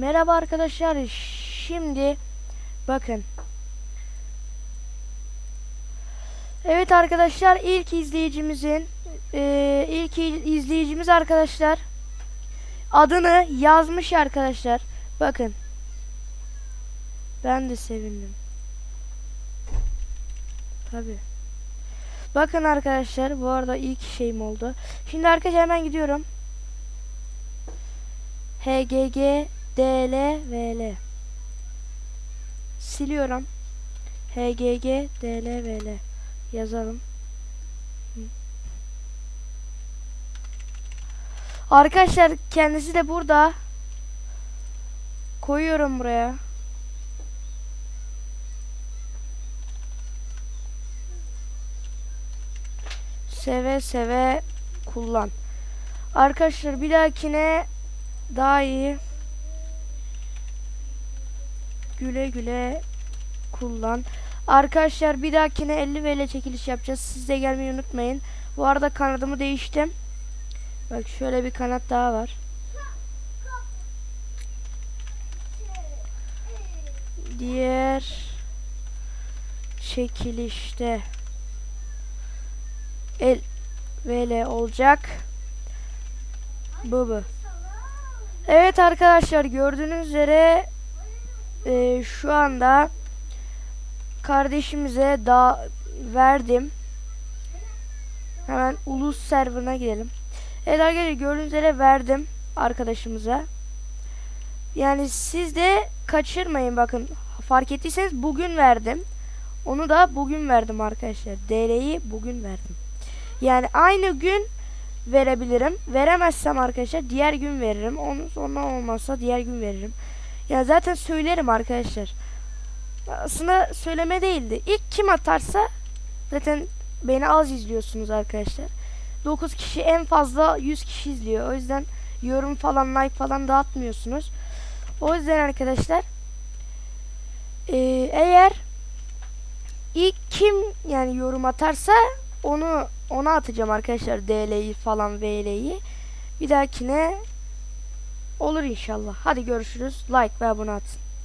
Merhaba arkadaşlar. Şimdi bakın. Evet arkadaşlar ilk izleyicimizin eee, ilk izleyicimiz arkadaşlar adını yazmış arkadaşlar. Bakın. Ben de sevindim. Tabi. Bakın arkadaşlar bu arada ilk şeyim oldu. Şimdi arkadaşlar hemen gidiyorum. HGG DL VL Siliyorum. HGG DL VL yazalım. Arkadaşlar kendisi de burada. Koyuyorum buraya. Seve seve kullan. Arkadaşlar bir dahakine daha iyi güle güle kullan. Arkadaşlar bir dahakine 50 VL çekiliş yapacağız. Siz de gelmeyi unutmayın. Bu arada kanadımı değiştim. Bak şöyle bir kanat daha var. Diğer çekilişte el VL olacak. Bu bu. Evet arkadaşlar gördüğünüz üzere e, şu anda kardeşimize da verdim. Hemen ulus serverına gidelim. Evet arkadaşlar gördüğünüz üzere verdim arkadaşımıza. Yani siz de kaçırmayın bakın. Fark ettiyseniz bugün verdim. Onu da bugün verdim arkadaşlar. DL'yi bugün verdim. Yani aynı gün verebilirim. Veremezsem arkadaşlar diğer gün veririm. Onun sonra olmazsa diğer gün veririm. Ya zaten söylerim arkadaşlar. Aslında söyleme değildi. İlk kim atarsa zaten beni az izliyorsunuz arkadaşlar. 9 kişi en fazla 100 kişi izliyor. O yüzden yorum falan like falan dağıtmıyorsunuz. O yüzden arkadaşlar eee, eğer ilk kim yani yorum atarsa onu ona atacağım arkadaşlar DL'yi falan VL'yi. Bir dahakine olur inşallah. Hadi görüşürüz. Like ve abone atın.